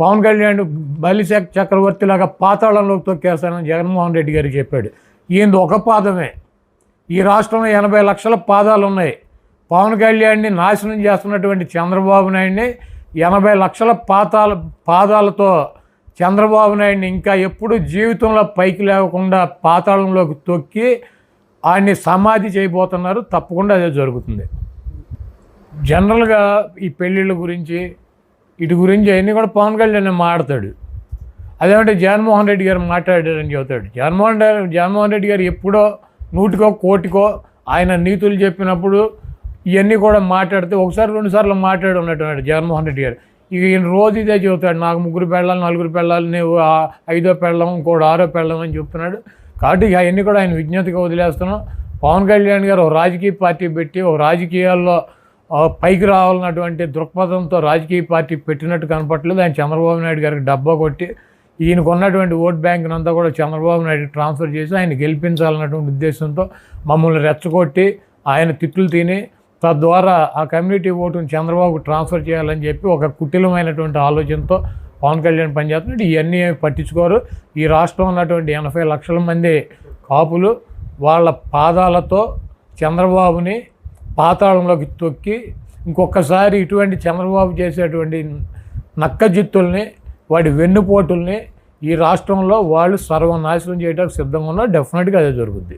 పవన్ కళ్యాణ్ బలి చక్- చక్రవర్తిలాగా పాతాళంలోకి తొక్కేస్తానని జగన్మోహన్ రెడ్డి గారు చెప్పాడు. ఈయనది ఒక పాదమే. ఈ రాష్ట్రంలో ఎనభై లక్షల పాదాలు ఉన్నాయి. పవన్ కళ్యాణ్ని నాశనం చేస్తున్నటువంటి చంద్రబాబు నాయుడిని ఎనభై లక్షల పాతాల పాదాలతో చంద్రబాబు నాయుడిని ఇంకా ఎప్పుడు జీవితంలో పైకి లేకుండా పాతాళంలోకి తొక్కి ఆయన్ని సమాధి చేయబోతున్నారు. తప్పకుండా అదే జరుగుతుంది. జనరల్గా ఈ పెళ్ళిళ్ళ గురించి ఇటు గురించి అవన్నీ కూడా పవన్ కళ్యాణ్ మాడతాడు అదేమంటే జగన్మోహన్ రెడ్డి గారు మాట్లాడారని చెబుతాడు. జగన్మోహన్ జగన్మోహన్ రెడ్డి గారు ఎప్పుడో నూటికో కోటికో ఆయన నీతులు చెప్పినప్పుడు ఇవన్నీ కూడా మాట్లాడితే ఒకసారి రెండు సార్లు మాట్లాడి ఉన్నట్టున్నాడు జగన్మోహన్ రెడ్డి గారు. ఇక ఈయన రోజు ఇదే చెబుతాడు నాకు ముగ్గురు పెళ్ళాలి నలుగురు పెళ్ళాలి నువ్వు ఐదో పెళ్ళం ఇంకోటి ఆరో పెళ్ళం అని చెప్తున్నాడు. కాబట్టి ఇక అవన్నీ కూడా ఆయన విజ్ఞతగా వదిలేస్తున్నాం. పవన్ కళ్యాణ్ గారు ఒక రాజకీయ పార్టీ పెట్టి ఒక రాజకీయాల్లో పైకి రావాలన్నటువంటి దృక్పథంతో రాజకీయ పార్టీ పెట్టినట్టు కనపట్లేదు ఆయన చంద్రబాబు నాయుడు గారికి డబ్బా కొట్టి ఈయనకు ఉన్నటువంటి ఓట్ బ్యాంక్ అంతా కూడా చంద్రబాబు నాయుడు ట్రాన్స్ఫర్ చేసి ఆయన గెలిపించాలన్నటువంటి ఉద్దేశంతో మమ్మల్ని రెచ్చగొట్టి ఆయన తిట్లు తిని తద్వారా ఆ కమ్యూనిటీ ఓటును చంద్రబాబుకు ట్రాన్స్ఫర్ చేయాలని చెప్పి ఒక కుటిలమైనటువంటి ఆలోచనతో పవన్ కళ్యాణ్ పనిచేస్తున్నాడు. ఇవన్నీ పట్టించుకోరు. ఈ రాష్ట్రం ఉన్నటువంటి ఎనభై లక్షల మంది కాపులు వాళ్ళ పాదాలతో చంద్రబాబుని పాతాళంలోకి తొక్కి ఇంకొకసారి ఇటువంటి చంద్రబాబు చేసేటువంటి నక్కజిత్తుల్ని వాడి వెన్నుపోటుల్ని ఈ రాష్ట్రంలో వాళ్ళు సర్వనాశనం చేయడానికి సిద్ధంగా ఉన్నా డెఫినెట్గా అదే జరుగుద్ది.